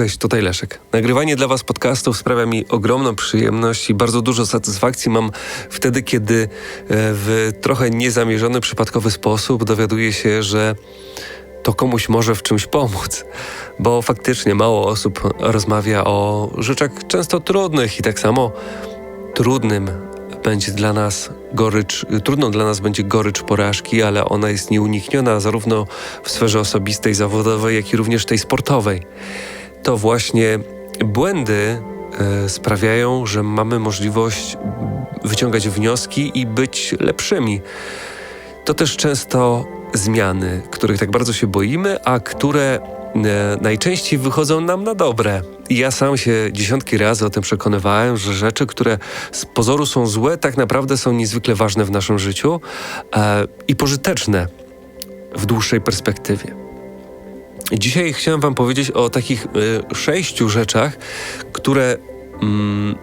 Cześć, tutaj Leszek. Nagrywanie dla Was podcastów sprawia mi ogromną przyjemność i bardzo dużo satysfakcji mam wtedy, kiedy e, w trochę niezamierzony, przypadkowy sposób dowiaduję się, że to komuś może w czymś pomóc. Bo faktycznie mało osób rozmawia o rzeczach często trudnych i tak samo trudnym będzie dla nas gorycz, trudno dla nas będzie gorycz porażki, ale ona jest nieunikniona zarówno w sferze osobistej, zawodowej, jak i również tej sportowej. To właśnie błędy e, sprawiają, że mamy możliwość wyciągać wnioski i być lepszymi. To też często zmiany, których tak bardzo się boimy, a które E, najczęściej wychodzą nam na dobre. I ja sam się dziesiątki razy o tym przekonywałem, że rzeczy, które z pozoru są złe, tak naprawdę są niezwykle ważne w naszym życiu e, i pożyteczne w dłuższej perspektywie. Dzisiaj chciałem Wam powiedzieć o takich e, sześciu rzeczach, które mm,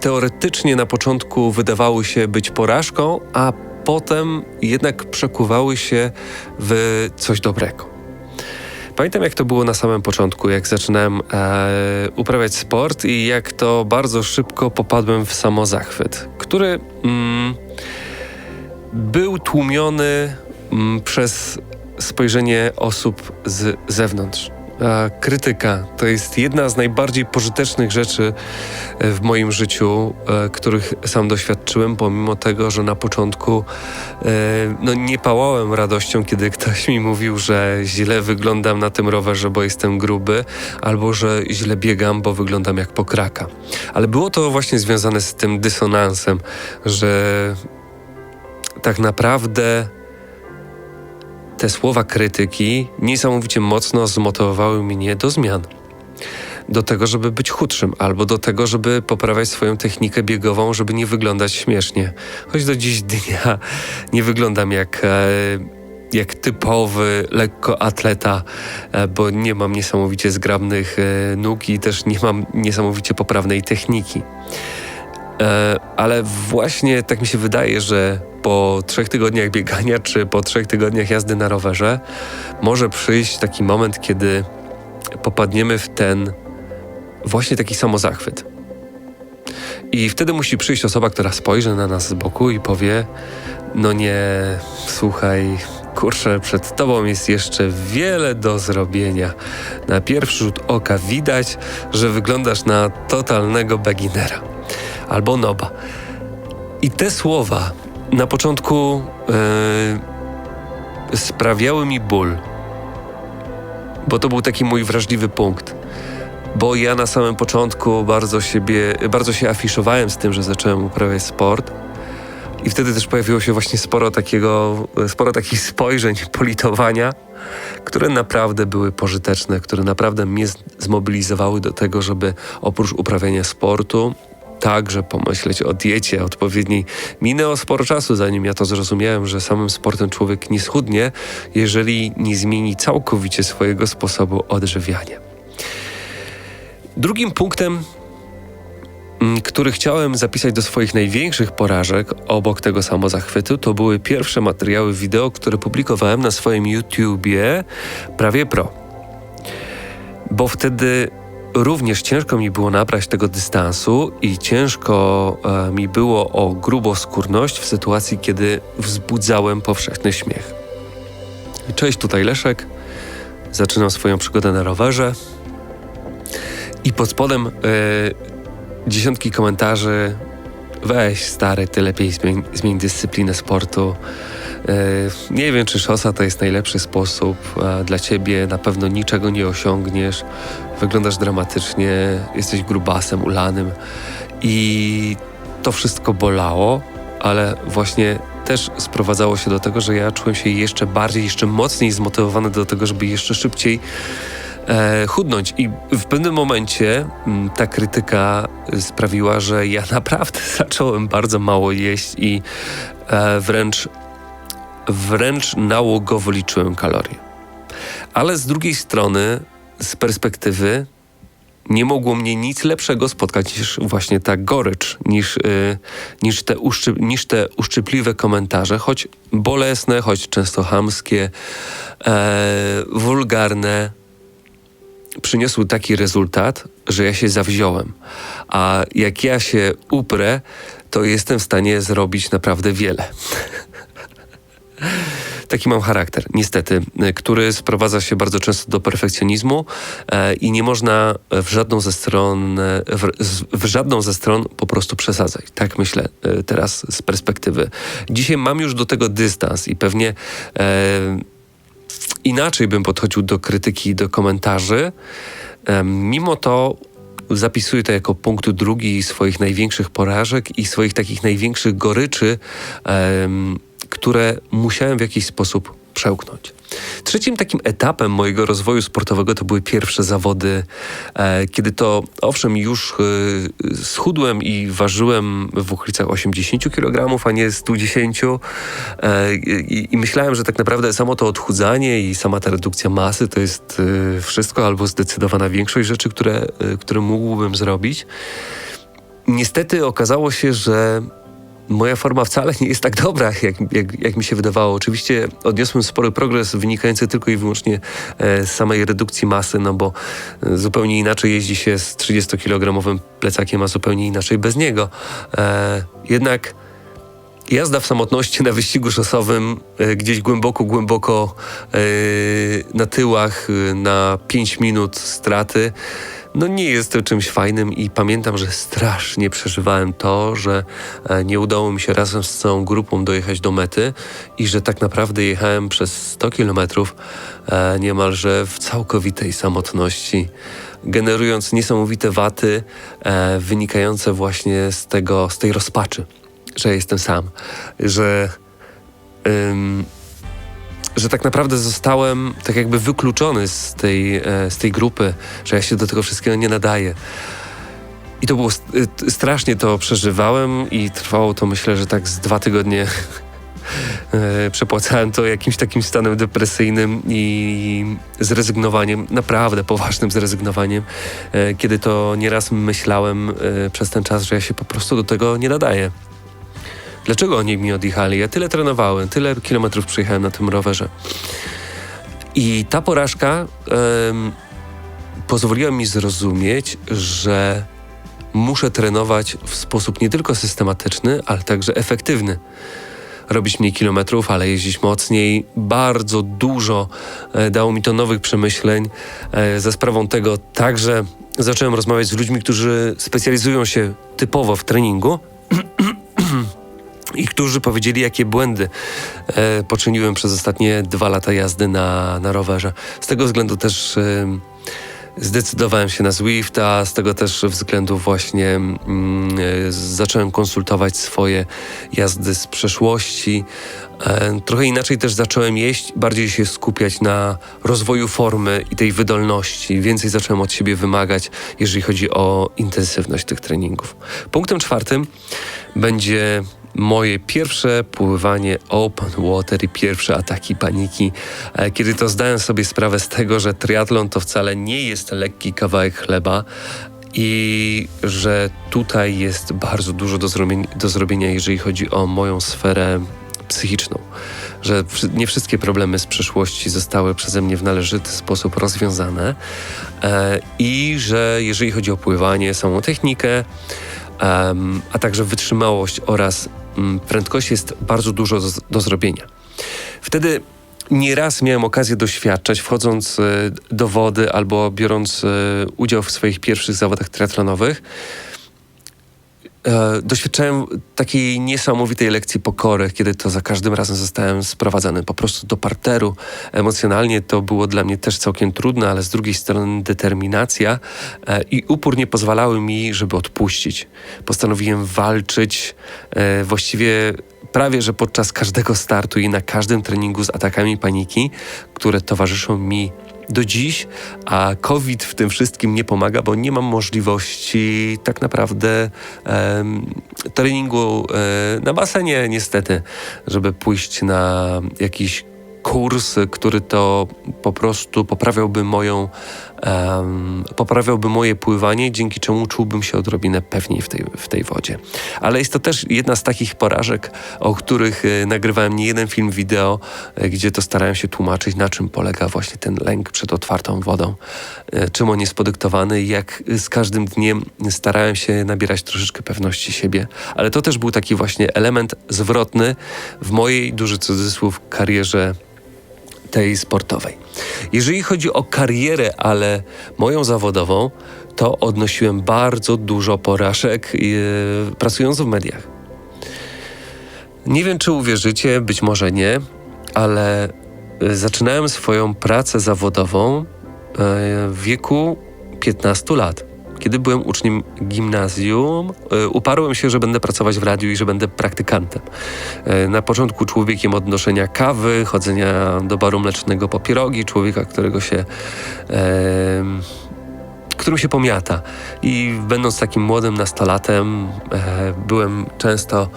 teoretycznie na początku wydawały się być porażką, a potem jednak przekuwały się w coś dobrego. Pamiętam, jak to było na samym początku, jak zaczynałem e, uprawiać sport i jak to bardzo szybko popadłem w samozachwyt, który mm, był tłumiony mm, przez spojrzenie osób z zewnątrz krytyka to jest jedna z najbardziej pożytecznych rzeczy e, w moim życiu, e, których sam doświadczyłem, pomimo tego, że na początku e, no, nie pałałem radością, kiedy ktoś mi mówił, że źle wyglądam na tym rowerze, bo jestem gruby, albo że źle biegam, bo wyglądam jak pokraka. Ale było to właśnie związane z tym dysonansem, że tak naprawdę te słowa krytyki niesamowicie mocno zmotywowały mnie do zmian. Do tego, żeby być chudszym, albo do tego, żeby poprawiać swoją technikę biegową, żeby nie wyglądać śmiesznie. Choć do dziś dnia nie wyglądam jak. E, jak typowy lekkoatleta, e, bo nie mam niesamowicie zgrabnych e, nóg i też nie mam niesamowicie poprawnej techniki. Ale właśnie tak mi się wydaje, że po trzech tygodniach biegania czy po trzech tygodniach jazdy na rowerze może przyjść taki moment, kiedy popadniemy w ten właśnie taki samozachwyt. I wtedy musi przyjść osoba, która spojrzy na nas z boku i powie: No nie, słuchaj, kurczę, przed tobą jest jeszcze wiele do zrobienia. Na pierwszy rzut oka widać, że wyglądasz na totalnego beginnera albo noba. I te słowa na początku yy, sprawiały mi ból, bo to był taki mój wrażliwy punkt. Bo ja na samym początku bardzo, siebie, bardzo się afiszowałem z tym, że zacząłem uprawiać sport. I wtedy też pojawiło się właśnie sporo takiego, sporo takich spojrzeń, politowania, które naprawdę były pożyteczne, które naprawdę mnie zmobilizowały do tego, żeby oprócz uprawiania sportu, także pomyśleć o diecie odpowiedniej. Minęło sporo czasu, zanim ja to zrozumiałem, że samym sportem człowiek nie schudnie, jeżeli nie zmieni całkowicie swojego sposobu odżywiania. Drugim punktem mm, który chciałem zapisać do swoich największych porażek obok tego samozachwytu, to były pierwsze materiały wideo, które publikowałem na swoim YouTubie prawie pro. Bo wtedy również ciężko mi było nabrać tego dystansu i ciężko e, mi było o gruboskórność w sytuacji, kiedy wzbudzałem powszechny śmiech. Cześć, tutaj Leszek. Zaczynam swoją przygodę na rowerze i pod spodem e, dziesiątki komentarzy weź stary, ty lepiej zmień, zmień dyscyplinę sportu. E, nie wiem, czy szosa to jest najlepszy sposób dla ciebie. Na pewno niczego nie osiągniesz. Wyglądasz dramatycznie, jesteś grubasem, ulanym. I to wszystko bolało, ale właśnie też sprowadzało się do tego, że ja czułem się jeszcze bardziej, jeszcze mocniej zmotywowany do tego, żeby jeszcze szybciej e, chudnąć. I w pewnym momencie m, mm, ta krytyka sprawiła, że ja naprawdę zacząłem bardzo mało jeść i e, wręcz wręcz nałogowo liczyłem kalorie. Ale z drugiej strony, z perspektywy, nie mogło mnie nic lepszego spotkać niż właśnie ta gorycz, niż, yy, niż, te, uszczy, niż te uszczypliwe komentarze, choć bolesne, choć często hamskie, e, wulgarne, przyniosły taki rezultat, że ja się zawziąłem. A jak ja się uprę, to jestem w stanie zrobić naprawdę wiele. Taki mam charakter, niestety, który sprowadza się bardzo często do perfekcjonizmu e, i nie można w żadną ze stron, w, w, żadną ze stron po prostu przesadzać. Tak myślę e, teraz z perspektywy. Dzisiaj mam już do tego dystans i pewnie e, inaczej bym podchodził do krytyki, do komentarzy. Mimo to zapisuję to jako punkt drugi swoich największych porażek i swoich takich największych goryczy. Które musiałem w jakiś sposób przełknąć. Trzecim takim etapem mojego rozwoju sportowego to były pierwsze zawody, e, kiedy to owszem już e, schudłem i ważyłem w okolicach 80 kg, a nie 110 e, i, myślałem, że tak naprawdę samo to odchudzanie i sama ta redukcja masy to jest wszystko albo zdecydowana większość rzeczy, które, które mógłbym zrobić. Niestety okazało się, że moja forma wcale nie jest tak dobra, jak, jak, jak, mi się wydawało. Oczywiście odniosłem spory progres wynikający tylko i wyłącznie e, z samej redukcji masy, no bo e, zupełnie inaczej jeździ się z 30-kilogramowym plecakiem, a zupełnie inaczej bez niego. E, jednak jazda w samotności na wyścigu szosowym, gdzieś głęboko, głęboko na tyłach, na 5 minut straty, no nie jest to czymś fajnym i pamiętam, że strasznie przeżywałem to, że e, nie udało mi się razem z całą grupą dojechać do mety i że tak naprawdę jechałem przez 100 kilometrów e, niemalże w całkowitej samotności, generując niesamowite waty e, wynikające właśnie z tego, z tej rozpaczy, że jestem sam, że że tak naprawdę zostałem tak jakby wykluczony z tej, e, z tej grupy, że ja się do tego wszystkiego nie nadaję. I to było e, strasznie to przeżywałem i trwało to myślę, że tak z dwa tygodnie e, przepłacałem to jakimś takim stanem depresyjnym i zrezygnowaniem, naprawdę poważnym zrezygnowaniem, kiedy to nieraz myślałem przez ten czas, że ja się po prostu do tego nie nadaję. Dlaczego oni mi odjechali? Ja tyle trenowałem, tyle kilometrów przejechałem na tym rowerze. I ta porażka um, pozwoliła mi zrozumieć, że muszę trenować w sposób nie tylko systematyczny, ale także efektywny. Robić mniej kilometrów, ale jeździć mocniej. Bardzo dużo e, dało mi to nowych przemyśleń. E, za sprawą tego także zacząłem rozmawiać z ludźmi, którzy specjalizują się typowo w treningu. I którzy powiedzieli, jakie błędy e, poczyniłem przez ostatnie dwa lata jazdy na, na rowerze. Z tego względu też e, zdecydowałem się na Zwifta, z tego też względu właśnie mm, e, zacząłem konsultować swoje jazdy z przeszłości. E, trochę inaczej też zacząłem jeść, bardziej się skupiać na rozwoju formy i tej wydolności. Więcej zacząłem od siebie wymagać, jeżeli chodzi o intensywność tych treningów. Punktem czwartym będzie moje pierwsze pływanie open water i pierwsze ataki paniki, e, kiedy to zdałem sobie sprawę z tego, że triatlon to wcale nie jest lekki kawałek chleba, i że tutaj jest bardzo dużo do zrobienia, do zrobienia, jeżeli chodzi o moją sferę psychiczną. Że nie wszystkie problemy z przeszłości zostały przeze mnie w należyty sposób rozwiązane e, i że jeżeli chodzi o pływanie, samą technikę, a także wytrzymałość oraz prędkości jest bardzo dużo do, do zrobienia. Wtedy nieraz miałem okazję doświadczać, wchodząc e, do wody albo biorąc e, udział w swoich pierwszych zawodach triatlonowych, e, doświadczałem takiej niesamowitej lekcji pokory, kiedy to za każdym razem zostałem sprowadzany po prostu do parteru. Emocjonalnie to było dla mnie też całkiem trudne, ale z drugiej strony determinacja e, i upór nie pozwalały mi, żeby odpuścić. Postanowiłem walczyć e, właściwie prawie, że podczas każdego startu i na każdym treningu z atakami paniki, które towarzyszą mi do dziś, a COVID w tym wszystkim nie pomaga, bo nie mam możliwości tak naprawdę treningu e, na basenie, niestety, żeby pójść na jakiś kurs, który to po prostu poprawiałby moją um, poprawiałby moje pływanie, dzięki czemu czułbym się odrobinę pewniej w tej, w tej wodzie. Ale jest to też jedna z takich porażek, o których y, nagrywałem nie jeden film wideo, y, gdzie to starałem się tłumaczyć, na czym polega właśnie ten lęk przed otwartą wodą, y, czym on jest podyktowany i jak z każdym dniem starałem się nabierać troszeczkę pewności siebie. Ale to też był taki właśnie element zwrotny w mojej, duży cudzysłów, karierze tej sportowej. Jeżeli chodzi o karierę, ale moją zawodową, to odnosiłem bardzo dużo porażek yy, pracując w mediach. Nie wiem, czy uwierzycie, być może nie, ale e, zaczynałem swoją pracę zawodową e, w wieku 15 lat. Kiedy byłem uczniem gimnazjum, e, uparłem się, że będę pracować w radiu i że będę praktykantem. E, na początku człowiekiem odnoszenia kawy, chodzenia do baru mlecznego po pierogi, człowieka, którego się którym się pomiata. I będąc takim młodym nastolatem, e, byłem często e,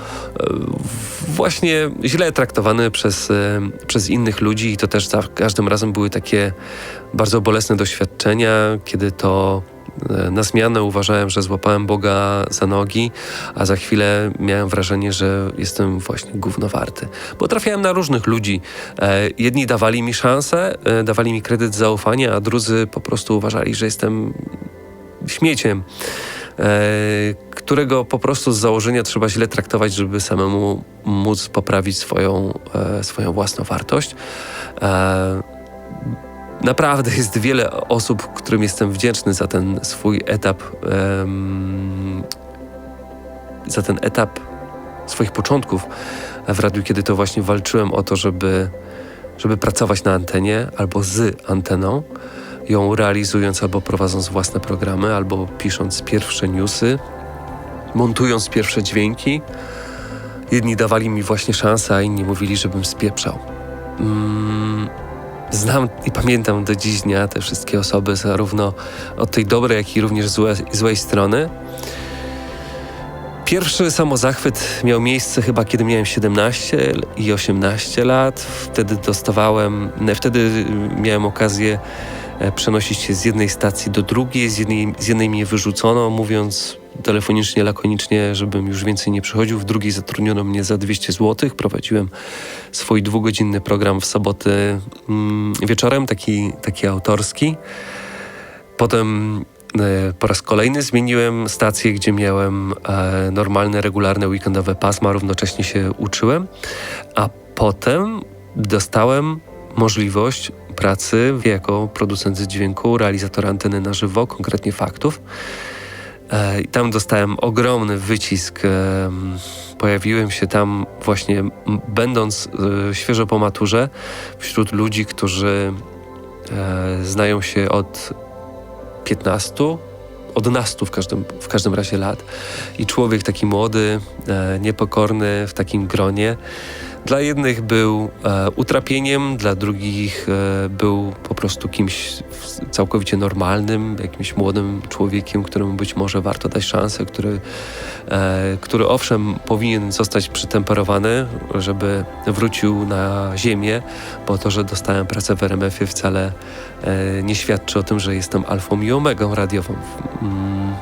właśnie źle traktowany przez, e, przez innych ludzi i to też za każdym razem były takie bardzo bolesne doświadczenia, kiedy to E, na zmianę uważałem, że złapałem Boga za nogi, a za chwilę miałem wrażenie, że jestem właśnie gównowarty. Bo trafiałem na różnych ludzi. E, jedni dawali mi szansę, e, dawali mi kredyt zaufania, a drudzy po prostu uważali, że jestem śmieciem, którego po prostu z założenia trzeba źle traktować, żeby samemu móc poprawić swoją, swoją własną wartość. Naprawdę jest wiele osób, którym jestem wdzięczny za ten swój etap, um, za ten etap swoich początków w radiu, kiedy to właśnie walczyłem o to, żeby, żeby pracować na antenie albo z anteną, ją realizując albo prowadząc własne programy, albo pisząc pierwsze newsy, montując pierwsze dźwięki. Jedni dawali mi właśnie szansę, a inni mówili, żebym spieprzał. Mm znam i pamiętam do dziś dnia te wszystkie osoby, zarówno od tej dobrej, jak i również złe, złej strony. Pierwszy samozachwyt miał miejsce chyba kiedy miałem 17 i 18 lat. Wtedy dostawałem, wtedy miałem okazję przenosić się z jednej stacji do drugiej, z jednej, z jednej mnie wyrzucono, mówiąc telefonicznie, lakonicznie, żebym już więcej nie przychodził. W drugiej zatrudniono mnie za 200 zł. Prowadziłem swój dwugodzinny program w soboty mm, wieczorem, taki, taki autorski. Potem e, po raz kolejny zmieniłem stację, gdzie miałem e, normalne, regularne, weekendowe pasma, równocześnie się uczyłem, a potem dostałem możliwość pracy jako producent dźwięku, realizator anteny na żywo, konkretnie faktów. E, I tam dostałem ogromny wycisk. Pojawiłem się tam właśnie, będąc e, świeżo po maturze, wśród ludzi, którzy e, znają się od 15, od nastu w każdym, w każdym razie lat. I człowiek taki młody, niepokorny w takim gronie dla jednych był e, utrapieniem, dla drugich e, był po prostu kimś całkowicie normalnym, jakimś młodym człowiekiem, któremu być może warto dać szansę, który, e, który owszem powinien zostać przytemperowany, żeby wrócił na ziemię, bo to, że dostałem pracę w RMF-ie wcale e, nie świadczy o tym, że jestem alfą i omegą radiową. Mm.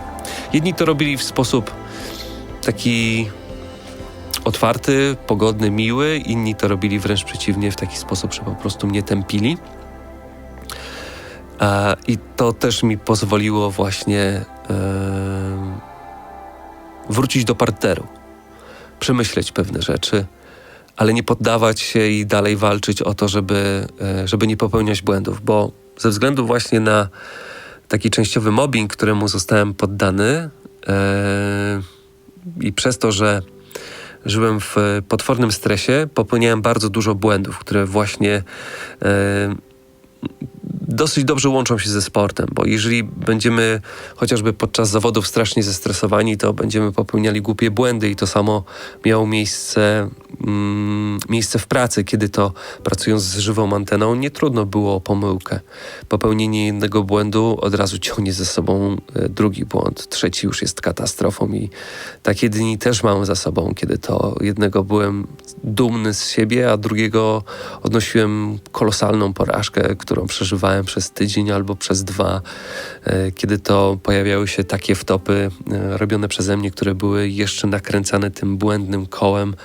Jedni to robili w sposób taki otwarty, pogodny, miły. Inni to robili wręcz przeciwnie, w taki sposób, że po prostu mnie tępili. E, I to też mi pozwoliło właśnie e, wrócić do parteru, przemyśleć pewne rzeczy, ale nie poddawać się i dalej walczyć o to, żeby, e, żeby nie popełniać błędów, bo ze względu właśnie na taki częściowy mobbing, któremu zostałem poddany e, i przez to, że żyłem w potwornym stresie, popełniałem bardzo dużo błędów, które właśnie e, dosyć dobrze łączą się ze sportem, bo jeżeli będziemy chociażby podczas zawodów strasznie zestresowani, to będziemy popełniali głupie błędy i to samo miało miejsce mm, miejsce w pracy, kiedy to pracując z żywą anteną, nie trudno było o pomyłkę. Popełnienie jednego błędu od razu ciągnie ze sobą e, drugi błąd, trzeci już jest katastrofą i takie dni też mam za sobą, kiedy to jednego byłem dumny z siebie, a drugiego odnosiłem kolosalną porażkę, którą przeżywałem przez tydzień albo przez dwa, e, kiedy to pojawiały się takie wtopy e, robione przeze mnie, które były jeszcze nakręcane tym błędnym kołem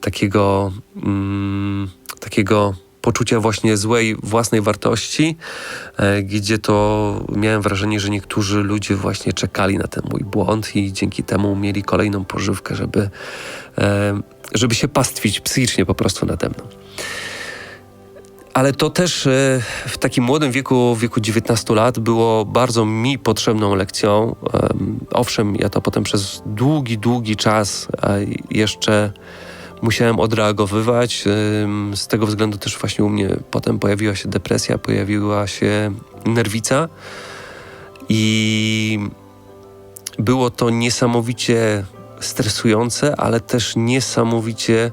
takiego, mm, takiego poczucia właśnie złej własnej wartości, e, gdzie to miałem wrażenie, że niektórzy ludzie właśnie czekali na ten mój błąd i dzięki temu mieli kolejną pożywkę, żeby, e, żeby się pastwić psychicznie po prostu nade mną. Ale to też e, w takim młodym wieku, w wieku 19 lat, było bardzo mi potrzebną lekcją. Owszem, ja to potem przez długi, długi czas jeszcze musiałem odreagowywać. Z tego względu też właśnie u mnie potem pojawiła się depresja, pojawiła się nerwica i było to niesamowicie stresujące, ale też niesamowicie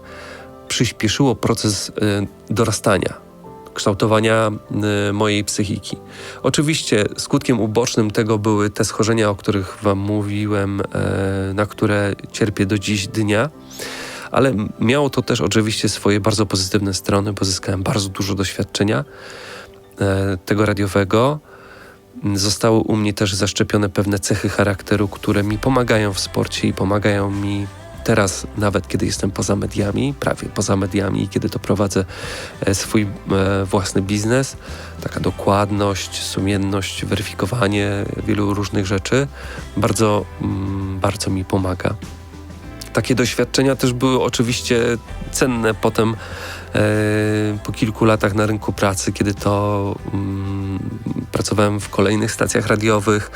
przyspieszyło proces y, dorastania kształtowania y, mojej psychiki. Oczywiście skutkiem ubocznym tego były te schorzenia, o których Wam mówiłem, e, na które cierpię do dziś dnia. Ale miało to też oczywiście swoje bardzo pozytywne strony. Pozyskałem bardzo dużo doświadczenia e, tego radiowego. Zostały u mnie też zaszczepione pewne cechy charakteru, które mi pomagają w sporcie i pomagają mi teraz, nawet kiedy jestem poza mediami, prawie poza mediami kiedy to prowadzę e, swój e, własny biznes, taka dokładność, sumienność, weryfikowanie wielu różnych rzeczy bardzo, mm, bardzo mi pomaga. Takie doświadczenia też były oczywiście cenne potem e, po kilku latach na rynku pracy, kiedy to mm, pracowałem w kolejnych stacjach radiowych,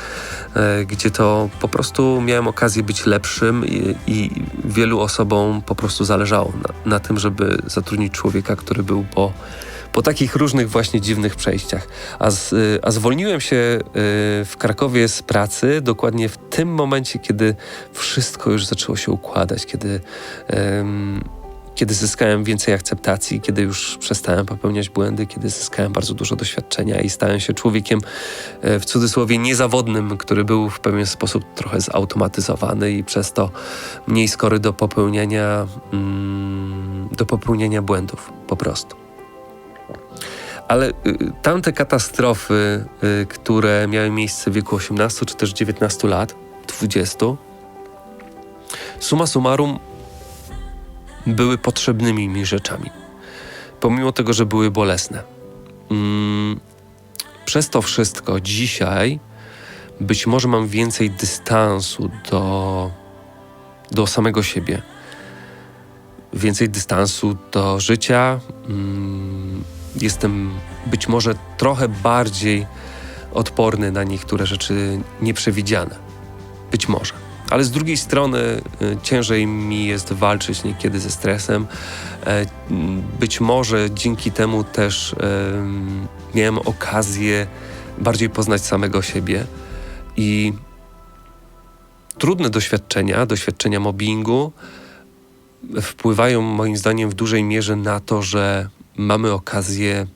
e, gdzie to po prostu miałem okazję być lepszym i, i wielu osobom po prostu zależało na, na tym, żeby zatrudnić człowieka, który był po po takich różnych właśnie dziwnych przejściach. A, z, y, a zwolniłem się y, w Krakowie z pracy dokładnie w tym momencie, kiedy wszystko już zaczęło się układać, kiedy. kiedy zyskałem więcej akceptacji, kiedy już przestałem popełniać błędy, kiedy zyskałem bardzo dużo doświadczenia i stałem się człowiekiem e, w cudzysłowie niezawodnym, który był w pewien sposób trochę zautomatyzowany i przez to mniej skory do popełniania, mm, do popełniania błędów po prostu. Ale y, tamte katastrofy, y, które miały miejsce w wieku 18 czy też 19 lat, 20, suma summarum były potrzebnymi mi rzeczami. Pomimo tego, że były bolesne. Mm, przez to wszystko dzisiaj być może mam więcej dystansu do, do samego siebie. Więcej dystansu do życia. Mm, jestem być może trochę bardziej odporny na niektóre rzeczy nieprzewidziane. Być może. Ale z drugiej strony y, ciężej mi jest walczyć niekiedy ze stresem. E, być może dzięki temu też miałem okazję bardziej poznać samego siebie i trudne doświadczenia, doświadczenia mobbingu wpływają moim zdaniem w dużej mierze na to, że mamy okazję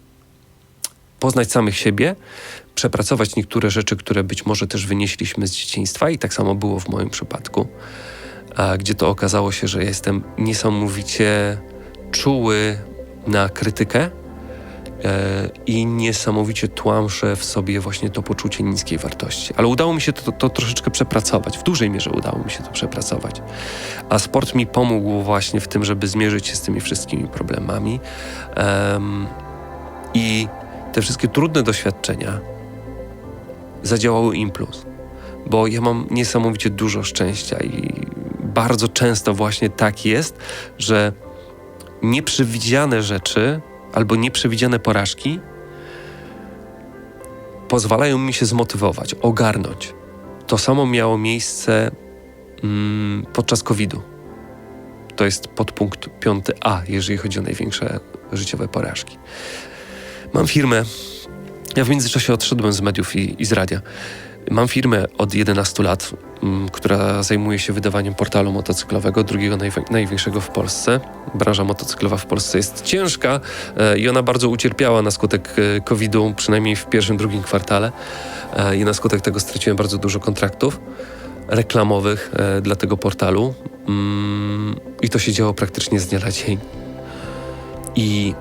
poznać samych siebie, przepracować niektóre rzeczy, które być może też wynieśliśmy z dzieciństwa, i tak samo było w moim przypadku, gdzie to okazało się, że jestem niesamowicie czuły na krytykę i niesamowicie tłamszę w sobie właśnie to poczucie niskiej wartości. Ale udało mi się to, to, troszeczkę przepracować, w dużej mierze udało mi się to przepracować. A sport mi pomógł właśnie w tym, żeby zmierzyć się z tymi wszystkimi problemami. I te wszystkie trudne doświadczenia zadziałały im plus. Bo ja mam niesamowicie dużo szczęścia i bardzo często właśnie tak jest, że nieprzewidziane rzeczy albo nieprzewidziane porażki pozwalają mi się zmotywować, ogarnąć. To samo miało miejsce mm, podczas COVID-u. To jest podpunkt 5a, jeżeli chodzi o największe życiowe porażki. Mam firmę. Ja w międzyczasie odszedłem z mediów i, i z radia. Mam firmę od 11 lat, mm, która zajmuje się wydawaniem portalu motocyklowego, drugiego najwi- największego w Polsce. Branża motocyklowa w Polsce jest ciężka e, i ona bardzo ucierpiała na skutek e, COVID-u, przynajmniej w pierwszym, drugim kwartale. E, I na skutek tego straciłem bardzo dużo kontraktów reklamowych dla tego portalu. Mm, I to się działo praktycznie z dnia na dzień. I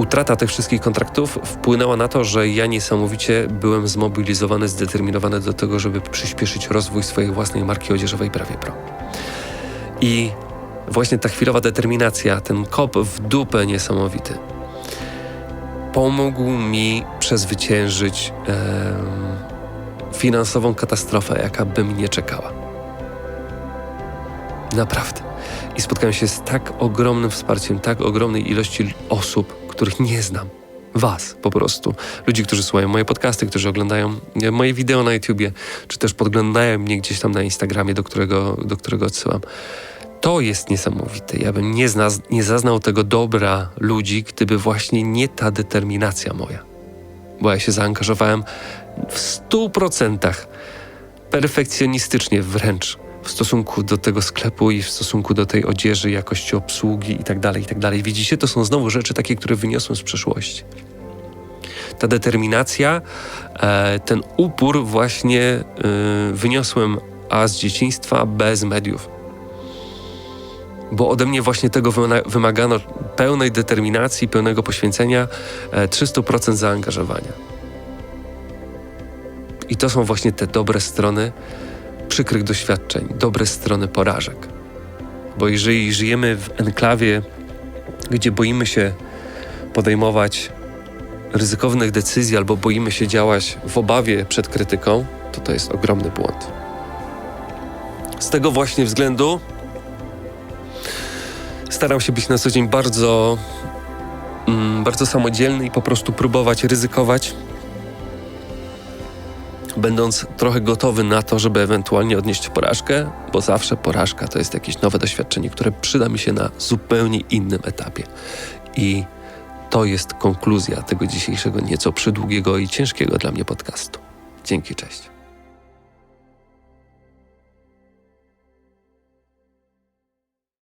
utrata tych wszystkich kontraktów wpłynęła na to, że ja niesamowicie byłem zmobilizowany, zdeterminowany do tego, żeby przyspieszyć rozwój swojej własnej marki odzieżowej Prawie Pro. I właśnie ta chwilowa determinacja, ten kop w dupę niesamowity, pomógł mi przezwyciężyć em, finansową katastrofę, jaka by mnie czekała. Naprawdę. I spotkałem się z tak ogromnym wsparciem, tak ogromnej ilości osób, których nie znam. Was po prostu. Ludzi, którzy słuchają moje podcasty, którzy oglądają e, moje wideo na YouTubie, czy też podglądają mnie gdzieś tam na Instagramie, do którego, do którego odsyłam. To jest niesamowite. Ja bym nie, zna, nie zaznał tego dobra ludzi, gdyby właśnie nie ta determinacja moja. Bo ja się zaangażowałem w stu procentach, perfekcjonistycznie wręcz w stosunku do tego sklepu i w stosunku do tej odzieży, jakości obsługi i tak dalej, i tak. Widzicie, to są znowu rzeczy takie, które wyniosłem z przeszłości. Ta determinacja, e, ten upór właśnie e, wyniosłem A z dzieciństwa, B z mediów. Bo ode mnie właśnie tego wyma- wymagano pełnej determinacji, pełnego poświęcenia, e, 300% zaangażowania. I to są właśnie te dobre strony przykrych doświadczeń, dobre strony porażek. Bo jeżeli żyjemy w enklawie, gdzie boimy się podejmować ryzykownych decyzji albo boimy się działać w obawie przed krytyką, to to jest ogromny błąd. Z tego właśnie względu staram się być na co dzień bardzo, mm, bardzo samodzielny i po prostu próbować ryzykować, będąc trochę gotowy na to, żeby ewentualnie odnieść porażkę, bo zawsze porażka to jest jakieś nowe doświadczenie, które przyda mi się na zupełnie innym etapie. I to jest konkluzja tego dzisiejszego nieco przydługiego i ciężkiego dla mnie podcastu. Dzięki, cześć.